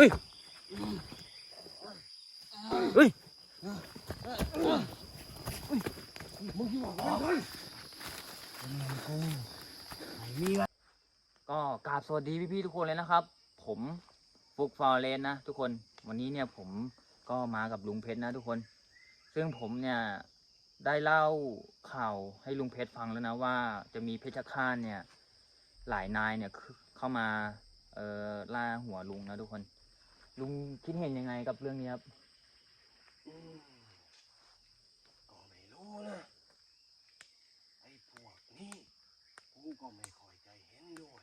ฮ้ยเฮ้ยก็กราบสวัสดีพี่ๆทุกคนเลยนะครับ ผมฟุกฟอร์เรนนะทุกคนวันนี้เนี่ยผมก็มากับลุงเพชรนะทุกคน ซึ่งผมเนี่ยได้เล่าข่าวให้ลุงเพชรฟังแล้วนะว่าจะมีเพชฌฆาตเนี่ยหลายนายเนี่ยเข้ามาเอ่อล่าหัวลุงนะทุกคน ลุงคิดเห็นยังไงกับเรื่องนี้ครับอืมก็ไม่รู้นะ ไอ้พวกนี้กูก็ไม่ค่อยใจเห็นด้วย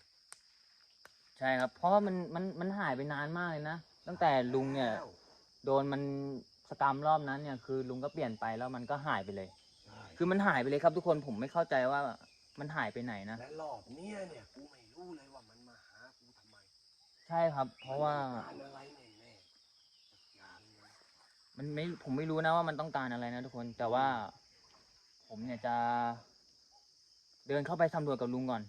ใช่ครับ เพราะว่ามันมันมันหายไปนานมากเลยนะ ตั้งแต่ลุงเนี่ย โดนมันสกรรมรอบนั้นเนี่ยคือลุงก็เปลี่ยนไปแล้วมันก็หายไปเลย ใช่คือมันหายไปเลยครับ ทุกคนผมไม่เข้าใจว่ามันหายไปไหนนะ และรอบเนี้ยเนี่ยกูไม่รู้เลยว่ามันมาหากูทำไมใช่ครับ เพราะว่า มันต้องการอะไรแน่ๆสักอย่างหนึ่ง มันไม่ผมไม่รู้นะว่ามันต้องการอะไรนะทุกคน แต่ว่า ผมเนี่ยจะ เดินเข้าไปสำรวจกับลุงก่อน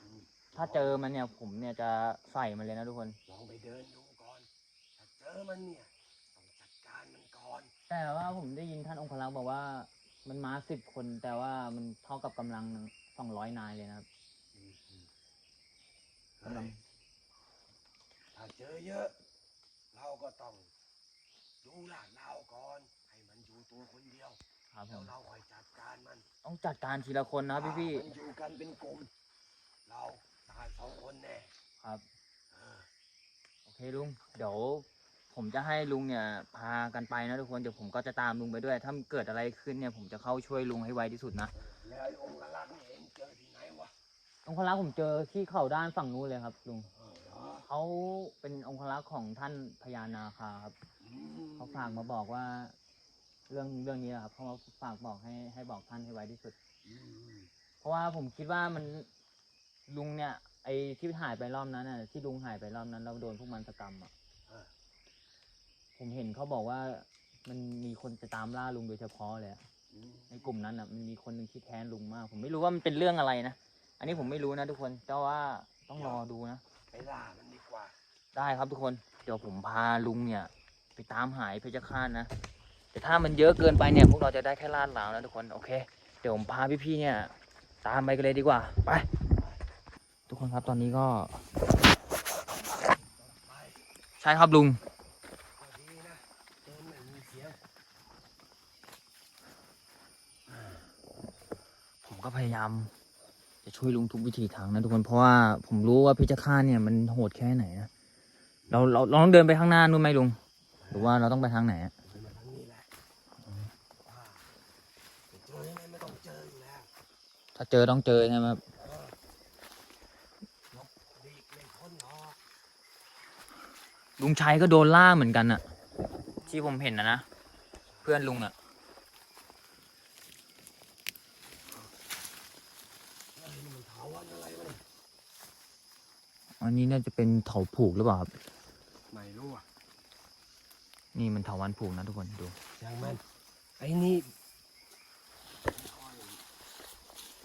อืมถ้าเจอมันเนี่ย ผมเนี่ยจะใส่มันเลยนะทุกคน ลองไปเดินดูก่อนถ้าเจอมันเนี่ยต้องจัดการมันก่อน แต่ว่าผมได้ยินท่านองครักษ์บอกว่า มันมาสิบคน แต่ว่ามันเท่ากับกำลังสองร้อยนายเลยนะครับอืมอืมกำลังถ้าเจอเยอะ เราก็ต้อง ดูลาดเราก่อน ให้มันอยู่ตัวคนเดียวครับผแล้วมเราค่อยจัดการมันต้องจัดการทีละคนนะพี่พี่ถ้ามันอยู่กันเป็นกลุ่ม เราตายสองคนแน่ๆครับ เออโอเคลุง เดี๋ยวผมจะให้ลุงเนี่ยพากันไปนะทุกคน เดี๋ยวผมก็จะตามลุงไปด้วย ถ้าเกิดอะไรขึ้นเนี่ยผมจะเข้าช่วยลุงให้ไวที่สุดนะแล้วไอ้องค์กรักษ์เนี่ยเองเจอที่ไหนวะ องครักษ์ผมเจอที่เขาด้านฝั่งนู้นเลยครับลุง เออเหรอเขาเป็นองครักษ์ของท่านพญานาคาครับอืมเขาฝากมาบอกว่า เรื่องเรื่องนี้ครับเขามาฝากบอกให้ให้บอกท่านให้ไวที่สุดอืมเพราะว่าผมคิดว่ามันลุงเนี่ย ไอ้ที่หายไปรอบนั้นน่ะที่ลุงหายไปรอบนั้น เราโดนพวกมันสกรรมอะเออผมเห็นเขาบอกว่ามันมีคนจะตามล่าลุงโดยเฉพาะเลยอะอืมในกลุ่มนั้นอะมันมีคนหนึ่งที่แค้นลุงมาก ผมไม่รู้ว่ามันเป็นเรื่องอะไรนะอันนี้ผมไม่รู้นะทุกคนแต่ว่าต้องรอดูนะ ไปล่ามันดีกว่า ได้ครับทุกคน เดี๋ยวผมพาลุงเนี่ย ไปตามหายเพชฌฆาตนะ แต่ถ้ามันเยอะเกินไปเนี่ยพวกเราจะได้แค่ลาดหลาวนะทุกคน โอเค เดี๋ยวผมพาพี่ๆเนี่ย ตามไปกันเลยดีกว่า ไป ทุกคนครับตอนนี้ก็ ใช่ครับลุง ผมก็พยายามจะช่วยลุงทุกวิธีทางนะทุกคนเพราะว่าผมรู้ว่าเพชฌฆาตเนี่ยมันโหดแค่ไหนนะ เราเราเราต้องเดินไปข้างหน้านู่นไหมลุง หรือว่าเราต้องไปทางไหนอะถ้าเจอต้องเจอใช่ไหมครับลุงชัยก็โดนล่าเหมือนกันอะที่ผมเห็นนะนะ เพื่อนลุงอะเฮ้ยนี่มันเถาวันอะไรวะเนี่ยอันนี้น่าจะเป็นเถาผูกหรือเปล่าครับ นี่มันเถาวันผูกนะทุกคนดูยังมันไอ้นี่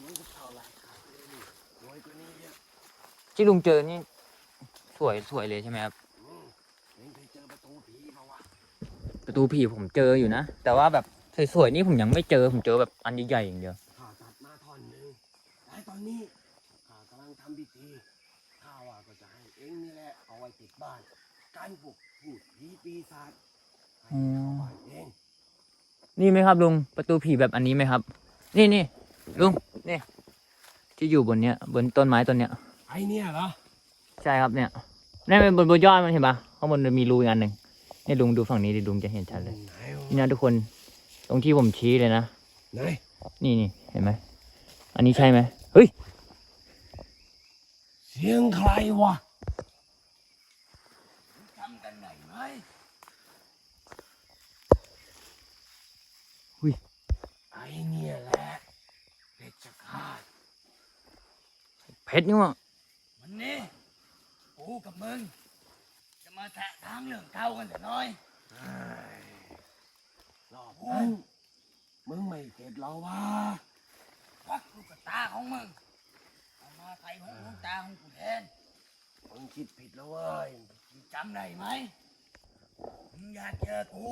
มันก็เท่าไรครับเลยนี่รวยกว่านี้เยอะที่ลุงเจอนี่สวยสวยเลยใช่ไหมครับอืมเองเคยเจอประตูผีมาวะประตูผีผมเจออยู่นะ แต่ว่าแบบสวยๆนี่ผมยังไม่เจอผมเจอแบบอันใหญ่ๆอย่างเดียวข้าตัดมาท่อนหนึ่งแต่ตอนนี้ข้ากำลังทำพิธีข้าว่าก็จะให้เองนี่แหละเอาไว้ติดบ้าน การปลุกพูดผีปีศาจให้เข้าบ้า นเองนี่ไหมครับลุงประตูผีแบบอันนี้ไหมครับ นี่นี่ลุงนี่ที่อยู่บนเนี้ยบนต้นไม้ต้นเนี้ยไอ้เนี่ยเหรอใช่ครับเนี่ยนี่เป็นบนบนยอดมันเห็นปะข้างบนมันมีรูอีกอันหนึ่งนี่ลุงดูฝั่งนี้ดิลุงจะเห็นชัดเลยไหนวะนี่นะทุกคนตรงที่ผมชี้เลยนะไหนนี่นี่เห็นไหมอันนี้ใช่ไหมเฮ้ยเสียงใครวะจำกันไหนไหม อุ้ย ไอ้เนี่ยแหละเพชฌฆาต เพชรนี่วะวันนี้กูกับมึง จะมาแทะทางเรื่องเก่ากันแต่น้อยรอบนั้นมึงไม่เก็บเราวะควักลูกตาของมึงเอามาใส่ห้องลูกตาของกูแทนมึงคิดผิดแล้วเว้ยจำได้ไหมมึงอยากเจอกู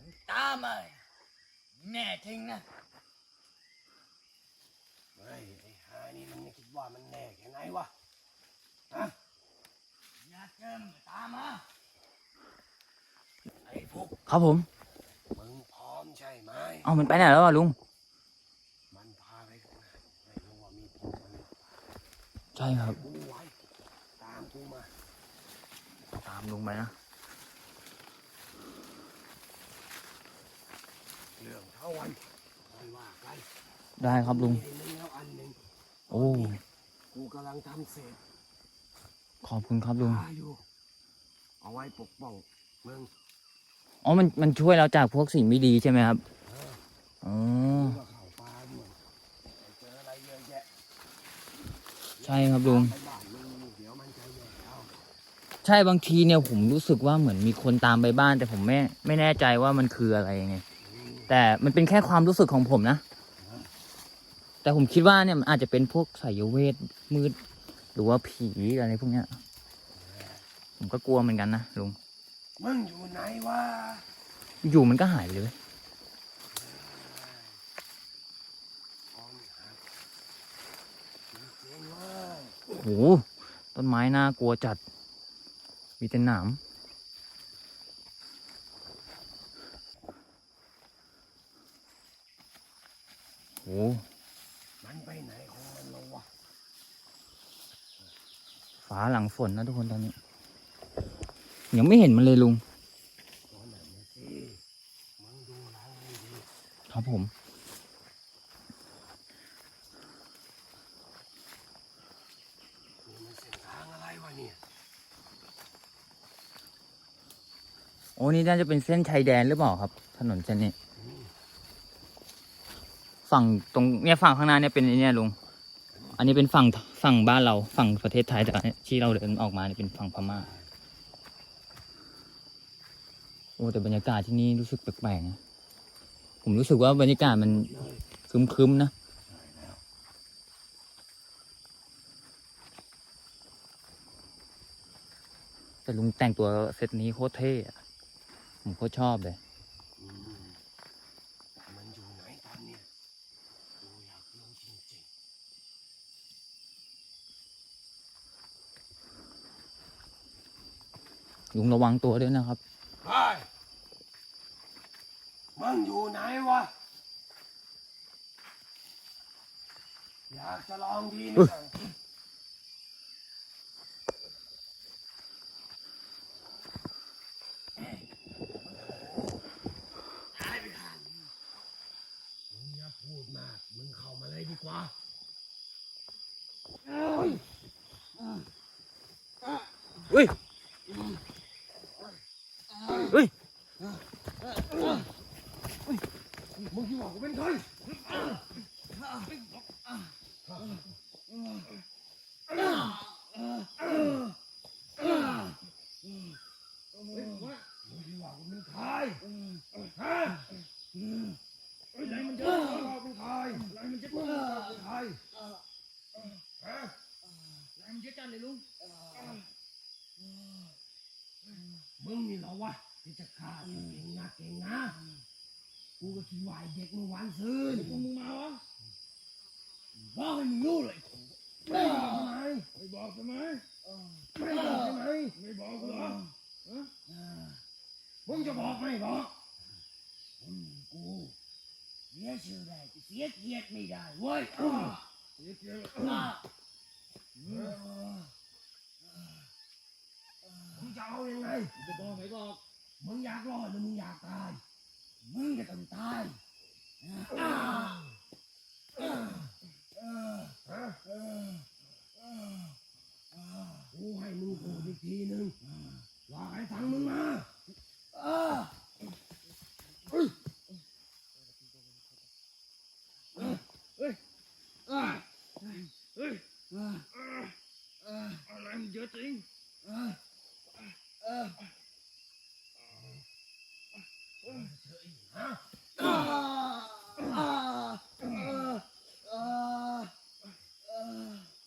มึงตามมาแน่จริงนะเฮ้ยไอ้หา นี่มันไม่คิดว่ามันแน่แค่ไหนวะฮะอยากเจอมึงก็ตามมาไอ้พวกครับผม มึงพร้อมใช่ไหมเอามันไปไหนแล้วอะลุง มันพาไปข้างหน้าไม่รู้ว่ามีพวกมันใช่ครับ กูไว้ตามกูมา ตามลุงไปนะ เรื่องเท่าวันคอยว่ากันได้ครับลุงมีเนื้ออันหนึ่ง โอ้ กูกำลังทำเสร็จขอบคุณครับลุงตายอยู่ เอาไว้ปกป้องมึงอ๋อ มัน มันช่วยเราจากพวกสิ่งไม่ดีใช่ไหมครับเอออ๋อมึงก็เข้าป่าด้วยไปเจออะไรเยอะแยะใช่ครับลุง ไปบ้านมึงเดี๋ยวมันจะแย่เอาใช่บางทีเนี่ยผมรู้สึกว่าเหมือนมีคนตามไปบ้าน แต่ผมไม่ ไม่แน่ใจว่ามันคืออะไรไงอืมแต่มันเป็นแค่ความรู้สึกของผมนะ แต่ผมคิดว่าเนี่ยมันอาจจะเป็นพวกสายเวทมืด หรือว่าผีอะไรพวกเนี้ย ผมก็กลัวเหมือนกันนะลุง มึงอยู่ไหนวะ อยู่มันก็หายไปเลยเว้ยอ่อนหักจริงๆเว้ยโอ้โห ต้นไม้น่ากลัวจัด มีแต่หนามโอ้โห มันไปไหนของมันแล้ววะฟ้าหลังฝนนะทุกคนตอนนี้ ยังไม่เห็นมันเลยลุงตอนนั้นนะสิมึงดูหลังให้ดีครับผมนี่มันเส้นทางอะไรวะเนี่ยโอ้นี่น่าจะเป็นเส้นชายแดนหรือเปล่าครับ ถนนเส้นนี้อืม ฝั่งตรงเนี่ยฝั่งข้างหน้าเนี่ยเป็นไอ้เนี่ยลุง อันนี้เป็นฝั่งฝั่งบ้านเราฝั่งประเทศไทยแต่ที่เราเดินออกมาเนี่ยเป็นฝั่งพม่า โอ้แต่บรรยากาศที่นี่รู้สึกแปลกๆนะ ผมรู้สึกว่าบรรยากาศมันคึมๆนะแล้วแต่ลุงแต่งตัวเซตนี้โคตรเท่อะผมโคตรชอบเลย อืมแต่มันอยู่ไหนตอนเนี้ยกูอยากรู้จริง ลุงระวังตัวด้วยนะครับๆเฮ้ยมึงอยู่ไหนวะ อยากจะลองดีไหม เอ้ย หายไปทางมึงอย่าพูดมาก มึงเข้ามาเลยดีกว่าเอ้ย เฮ้ย เฮ้ย มึงคิดว่ากูเป็นใคร มึงคิดว่ากูเป็นใครฮะไหนมันจะบอกว่าเป็นใครไหนมันจะบอกว่าเป็นใครฮะ แรงเยอะจังเลยลุง มึงนี่เหรอวะที่จะฆ่ากูเก่งนะเก่งนะกูก็คิดว่าไอ้เด็กเมื่อวานซื้อนี่มึงมาวะบอกให้มึงรู้เลยไม่บอกทำไมไม่บอกทำไมไม่บอกทำไมไม่บอกเหรอฮะมึงจะบอกไม่บอกมึงกูเสียชื่อ ได้เสียเกียรติไม่ได้เว้ยเสียเกียรติมึงจะเอายังไงจะบอกไหมบอกมึงอยากรอดหรือมึงอยากตาย มึงก็ต้องตายกูให้มึงพูดอีกทีหนึ่งว่าใครสั่งมึงมาเฮ้ยเฮ้ย เฮ้ยอะไรมันเยอะจริง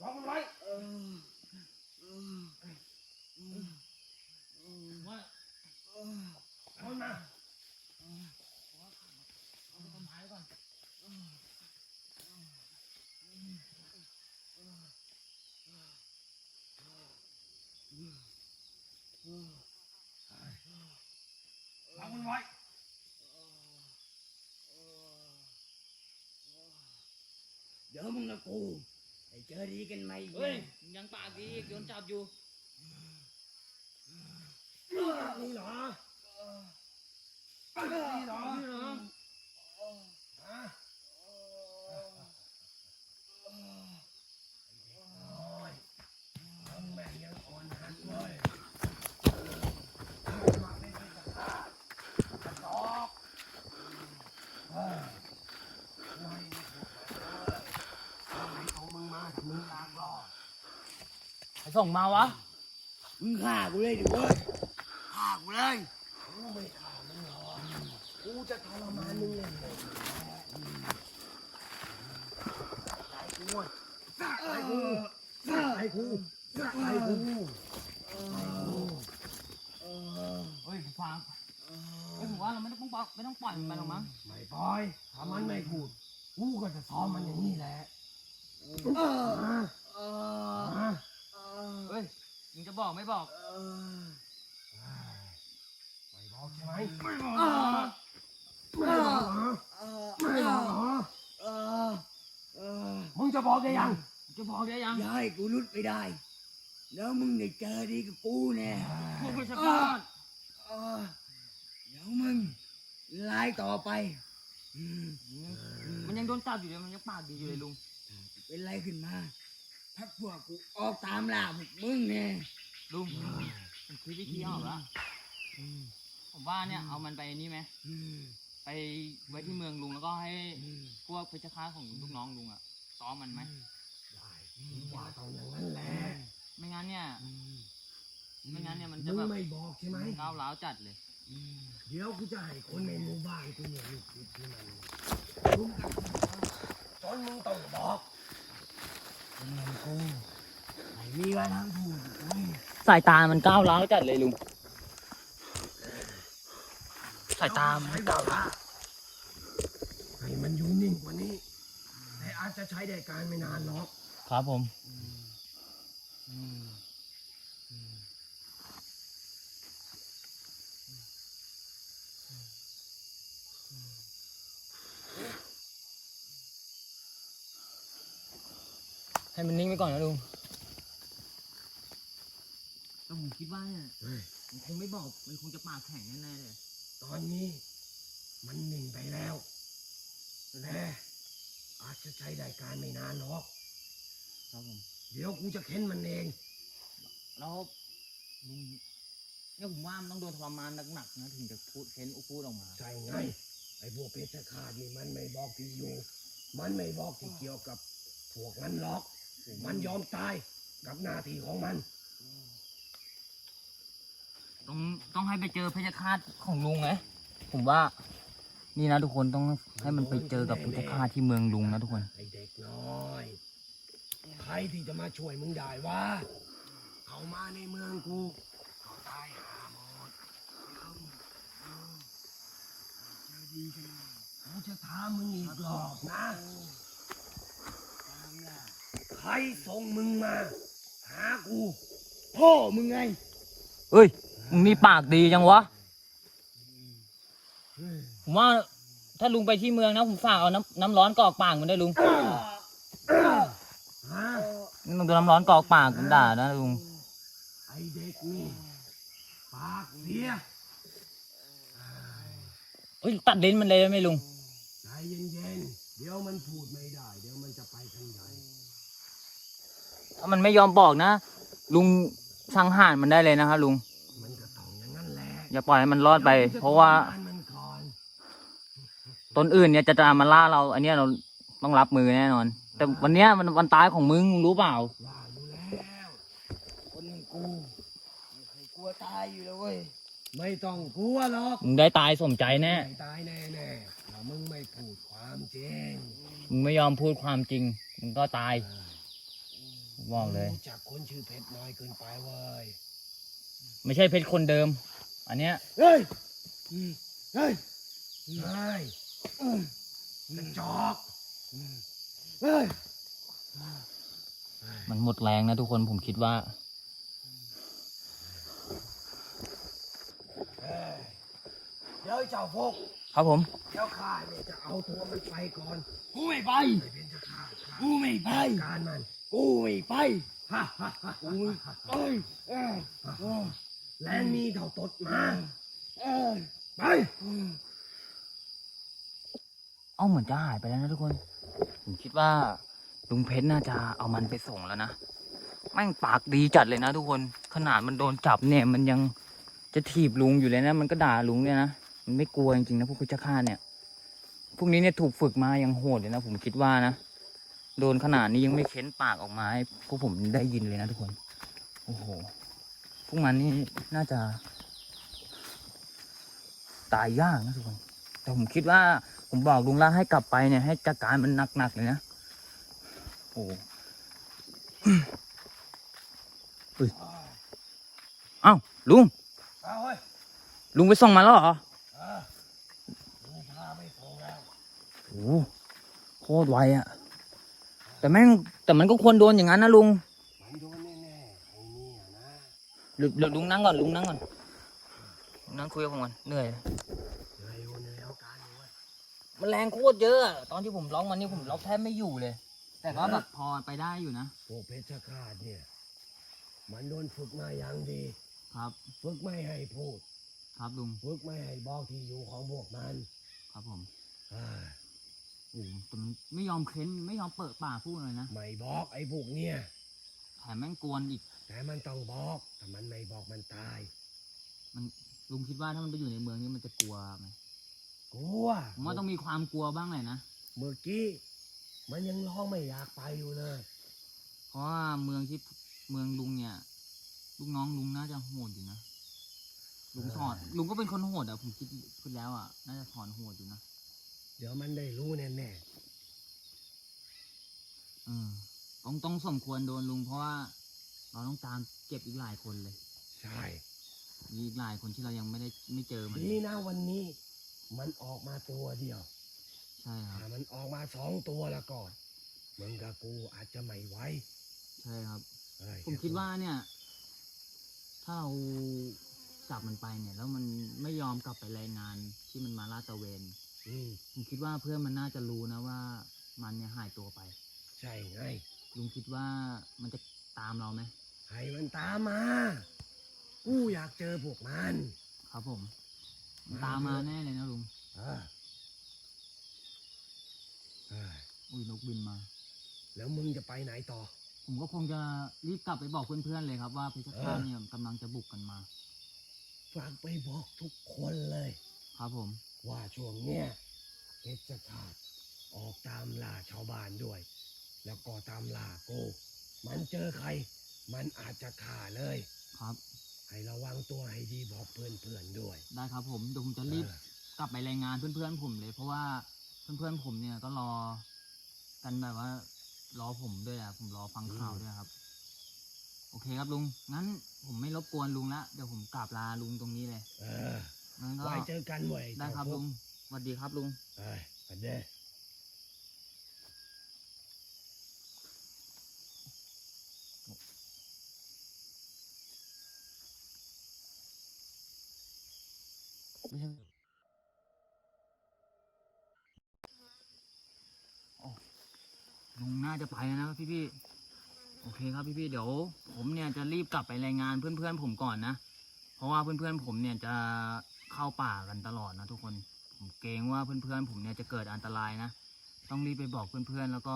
ล็อกมันไว้ ว่า กูไอ้เจอดีกันไหมเฮ้ยยังปากดีอีกโดนจับอยู่นี่เหรอนี่เหรอนี่เหรอฮะโอ้ยทำแม่งยังอ่อนหัดเว้ยมาไม่ได้กับข้ากระจอกเฮ้ยไม่ได้พูดไปเลยเอาไหนเอามึงมาถ้ามึงลางรอด ใคร ส่งมาวะ มึงฆ่ากูเลยดิเว้ยฆ่ากูเลยกูไม่ฆ่ามึงหรอกกูจะทรมานมึงเลยเลยไอ้กูไอ้กูไอ้กูไอ้กูเฮ้ยผมฟังเฮ้ยผมว่าเราไม่ต้องปล่อยไม่ต้องปล่อยมันไปหรอกมั้งไม่ปล่อยถ้ามันไม่พูดกูก็จะซ้อมมันอย่างนี้แหละฮะฮะ เฮ้ยมึงจะบอกไม่บอกไม่บอกใช่ไหมไม่บอกเหรอไม่บอกเหรอไม่บอกเหรอมึงจะบอกได้ยังจะบอกได้ยังอย่าให้กูรุดไปได้ แล้วมึงได้เจอดีกับกูแน่พวกเพชรฆาตเออเดี๋ยวมึงลายต่อไปอืมมันยังโดนจับอยู่เลยมันยังปากดีอยู่เลยลุง เป็นไรขึ้นมา ถ้าพวกกูออกตามล่าพวกมึงแน่ลุงผมคิดวิธีออกแล้วผมว่าเนี่ยเอามันไปนี่ไหมอืมไปไว้ที่เมืองลุงแล้วก็ให้อืมพวกเพชรฆาตของลูกน้องลุงอะซ้อมมันไหมได้ว่าต้องอย่างนั้นแหละไม่งั้นเนี่ยอืมไม่งั้นเนี่ยมันมึจะงแบบไม่บอกใช่ไหมก้าวร้าวจัดเลยอืมเดี๋ยวกูจะให้คนในหมู่บ้านกูเนี่ยลูกศิษย์ที่มันลุงกับกูจนมึงต้องบอกเป็นไงกูไม่มีวันทำถูกเว้ยสายตามันก้าวร้าวจัดเลยลุง สายตามันใช้ดาวละให้มันอยู่นิ่งกว่านี้แต่อาจจะใช้ได้การไม่นานหรอก ครับผม ให้มันนิ่งไปก่อนนะลุงแต่ผมคิดว่าเนี่ยเฮ้ยมันคงไม่บอกมันคงจะปากแข็งแน่ๆเลย ตอนนี้มันนิ่งไปแล้วและอาจจะใช้ได้การไม่นานหรอกครับผมเดี๋ยวกูจะเค้นมันเอง แล้วลุงเนี่ยผมว่ามันต้องโดนทรมานหนักๆนะถึงจะพูดเค้นอุพูดออกมา ใช่ไง ไอ้พวกเพชฌฆาตนี่มันไม่บอกที่อยู่ มันไม่บอกที่เกี่ยวกับพวกนั้นหรอก มันยอมตายกับหน้าที่ของมัน ต้องต้องให้ไปเจอเพชฌฆาตของลุงไหมผมว่า นี่นะทุกคนต้องให้มันไปเจอกับเพชฌฆาตที่เมืองลุงนะทุกคน ไอ้เด็กน้อย ใครที่จะมาช่วยมึงได้วะเขามาในเมืองกูเขาตายหาหมดเจอดีกันไหมกูจะถามมึงอีกรอบนะตามล่า ใครส่งมึงมา หากู พ่อมึงไง เอ้ยมึงนี่ปากดีจังวะ ผมว่าถ้าลุงไปที่เมืองนะ ผมฝากเอาน้ำน้ำร้อนกรอกปากมันได้วยลุงฮะนี่มึงโดนน้ำร้อนกรอกปากผมด่านะลุง ไอเด็กนี่ปากเสียเฮ้ยตัดลิ้นมันเลยได้ไหมลุง ใจเย็นๆ เดี๋ยวมันพูดไม่ได้ เดี๋ยวมันจะไปทางไหน ถ้ามันไม่ยอมบอกนะ ลุงสังหารมันได้เลยนะครับลุง มันก็ต้องอย่างนั้นแหละอย่าปล่อยให้มันรอดไป เพราะว่าดี๋ยกูจทรมนมันก่อนตนอื่นเนี่ยจะตามมาล่าเรา อันเนี้ยเราต้องรับมือแน่นอน แต่วันเนี้ยมันวันตายของมึงรู้เปล่า ว่าอยู่แล้ว คนอย่างกูไม่เคยกลัวตายอยู่แล้วเว้ย ไม่ต้องกลัวหรอกมึงได้ตายสมใจแน่ ไม่ตายแน่ๆถ้ามึงไม่พูดความจริง มึงไม่ยอมพูดความจริง มึงก็ตายผ มบอกเลย รู้จักคนชื่อเพชรน้อยเกินไปเว้ย ไม่ใช่เพชรคนเดิม อันเนี้ย เฮ้ยอืมเฮ้ย เฮ้ยอืมกระจอกเฮ้ย มันหมดแรงนะทุกคนผมคิดว่าเฮ้ยเดี๋ยวเจ้าพกครับผมเดี๋ยวข้าเนี่ยจะเอาตัวมันไปก่อน กูไม่ไปไอ้เป็นจะฆ่าข้ากูไม่ไปจัดการมัน กูไม่ไปฮ่าฮ่าฮ่ากูไม่ไปเออเออแรงมีเท่าตดหมาเออไปเอ้าเหมือนจะหายไปแล้วนะทุกคน ผมคิดว่าลุงเพชรน่าจะเอามันไปส่งแล้วนะแม่งปากดีจัดเลยนะทุกคน ขนาดมันโดนจับเนี่ยมันยังจะถีบลุงอยู่เลยนะ มันก็ด่าลุงเนี่ยนะมันไม่กลัวจริงๆนะพวกพิชฆาตเนี่ยพวกนี้เนี่ยถูกฝึกมายังโหดเลยนะผมคิดว่านะ โดนขนาดนี้ยังไม่เค้นปากออกมาให้พวกผมได้ยินเลยนะทุกคน โอ้โห พวกมันนี่น่าจะ ตายยากนะทุกคน แต่ผมคิดว่า ผมบอกลุงล่าให้กลับไปเนี่ยให้จัดการมันหนักๆเลยนะ โอ้โหเฮ้ยเอ้าลุงเอาเฮ้ยลุงไปส่งมาแล้วเหรอเออลุงพาไปส่งแล้วโอ้โหโคตรไวอะ แต่แม่งแต่มันก็ควรโดนอย่างนั้นนะลุงมันโดนแน่ๆไอ้เนี่ยนะเดี๋ยวเดี๋ยวลุงนั่งก่อนลุงนั่งก่อนลุงนั่งคุยกับผมก่อนเหนื่อยเหนื่อยอยู่เหนื่อยเอาการอยู่เว้ยมันแรงโคตรเยอะอะตอนที่ผมล็อกมันนี่ผมล็อกแทบไม่อยู่เลย แต่ก็แบบพอไปได้อยู่นะพวกเพชรฆาตเนี่ย มันโดนฝึกมาอย่างดี ครับฝึกไม่ให้พูด ครับลุงฝึกไม่ให้บอกที่อยู่ของพวกมัน ครับผมอ่า โอ้โหแต่มันไม่ยอมเค้นไม่ยอมเปิดปากพูดเลยนะไม่บอกไอ้พวกเนี่ย แถมแม่งกวนอีก แต่มันต้องบอกถ้ามันไม่บอกมันตาย มันลุงคิดว่าถ้ามันไปอยู่ในเมืองนี้มันจะกลัวไหมกลัวผมว่าต้องมีความกลัวบ้างเลยนะเมื่อกี้มันยังร้องไม่อยากไปอยู่เลย เพราะว่าเมืองที่เมืองลุงเนี่ยลูกน้องลุงน่าจะโหดอยู่นะลุงถอดลุงก็เป็นคนโหดอะผมคิดคิดแล้วอะน่าจะถอนโหดอยู่นะ เดี๋ยวมันได้รู้แน่เออต้องต้องสมควรโดนลุงเพราะว่าเราต้องตามเก็บอีกหลายคนเลยๆใช่มีอีกหลายคนที่เรายังไม่ได้ไม่เจอมันดีนะวันนี้ มันออกมาตัวเดียว ใช่ครับถ้ามันออกมาสองตัวแล้วก็มึงกับกูอาจจะไม่ไหวใช่ครับเอ้ยผมคิดว่าเนี่ย ถ้าเราจับมันไปเนี่ย แล้วมันไม่ยอมกลับไปรายงานที่มันมาลาดตระเวนอืม ผมคิดว่าเพื่อนมันน่าจะรู้นะว่า มันเนี่ยหายตัวไป ใช่ไง ลุงคิดว่ามันจะตามเราไหมให้มันตามมา กูอยากเจอพวกมัน ครับผมมันมาตามมาเถอะแน่เลยนะลุงเออเอ้ยอุ้ยนกบินมา แล้วมึงจะไปไหนต่อ ผมก็คงจะรีบกลับไปบอกเพื่อนๆเลยครับว่าเพชรฆาตเนี่ยกำลังจะบุกกันมา ฝากไปบอกทุกคนเลย ครับผม ว่าช่วงเนี้ยเพชรฆาตออกตามล่าชาวบ้านด้วย แล้วก็ตามล่ากู มันเจอใคร มันอาจจะฆ่าเลย ครับ ให้ระวังตัวให้ดีบอกเพื่อนๆด้วย ได้ครับผมเดี๋ยวผมจะรีบเออ กลับไปรายงานเพื่อนๆผมเลย เพราะว่าเพื่อนๆผมเนี่ยก็รอ กันแบบว่ารอผมด้วยอะผมรอฟังข่าวด้วยครับ โอเคครับลุงงั้นผมไม่รบกวนลุงละเดี๋ยวผมกราบลาลุงตรงนี้เลย เออ งั้นก็ไว้เจอกันเว้ยได้ครับลุงสวัสดีครับลุงเอ้ยไปเด้อไม่ใช่โอ้ลุงน่าจะไปแล้วนะพี่พี่ๆโอเคครับพี่พี่ๆเดี๋ยว ผมเนี่ยจะรีบกลับไปรายงานเพื่อนๆผมก่อนนะ เพราะว่าเพื่อนๆผมเนี่ยจะ เข้าป่ากันตลอดนะทุกคน ผมเกรงว่าเพื่อนๆผมเนี่ยจะเกิดอันตรายนะ ต้องรีบไปบอกเพื่อนๆแล้วก็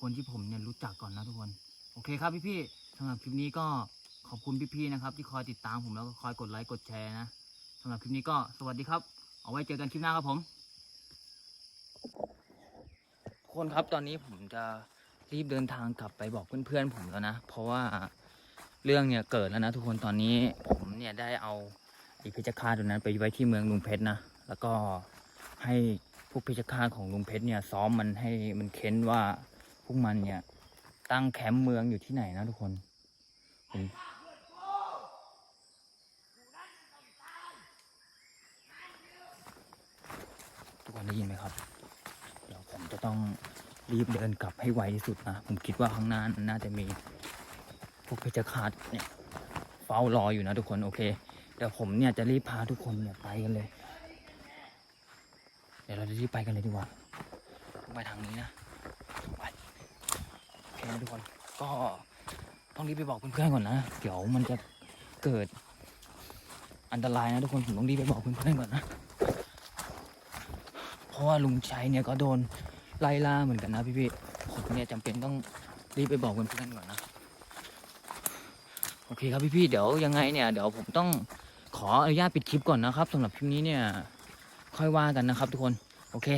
คนที่ผมเนี่ยรู้จักก่อนนะทุกคน โอเคครับพี่ๆสำหรับคลิปนี้ก็ขอบคุณพี่ๆนะครับ ที่คอยติดตามผมแล้วก็คอยกดไลค์กดแชร์นะสำหรับคลิปนี้ก็สวัสดีครับ เอาไว้เจอกันคลิปหน้าครับผมคนครับตอนนี้ผมจะรีบเดินทางกลับไปบอกเพื่อนๆผมแล้วนะ เพราะว่าเรื่องเนี่ยเกิดแล้วนะทุกคนตอนนี้ผมเนี่ยได้เอา อ้เพชฌฆาตตัวนั้นไปไว้ที่เมืองลุงเพชรนะ แล้วก็ให้พวกพชฌฆาตของลุงเพชรเนี่ยซ้อมมันให้มันเค้นว่าพวกมันเนี่ยตั้งแคมป์เมืองอยู่ที่ไหนนะทุกคนทุกคนได้ยินไหมครับ เดี๋ยวผมจะต้องรีบเดินกลับให้ไวที่สุดนะ ผมคิดว่าข้างหน้าน่าจะมีพวกเพชฌฆาตเนี่ยเฝ้ารออยู่นะทุกคนโอเค เดี๋ยวผมเนี่ยจะรีบพาทุกคนเนี่ยไปกันเลย เดี๋ยวเราจะรีบไปกันเลยดีกว่า ไปทางนี้นะไปโอเคนะทุกคน ก็ต้องรีบไปบอกเพื่อนๆก่อนนะ เดี๋ยวมันจะเกิดอันตรายนะทุกคน ผมต้องรีบไปบอกเพื่อนๆก่อนนะ เพราะว่าลุงชัยเนี่ยก็โดนไล่ล่าเหมือนกันนะพี่ๆ ผมเนี่ยจำเป็นต้องรีบไปบอกเพื่อนๆก่อนนะ โอเคครับพี่ๆ เดี๋ยวยังไงเนี่ยเดี๋ยวผมต้อง ขออนุญาตปิดคลิปก่อนนะครับสำหรับคลิปนี้เนี่ย ค่อยว่ากันนะครับทุกคน โอเค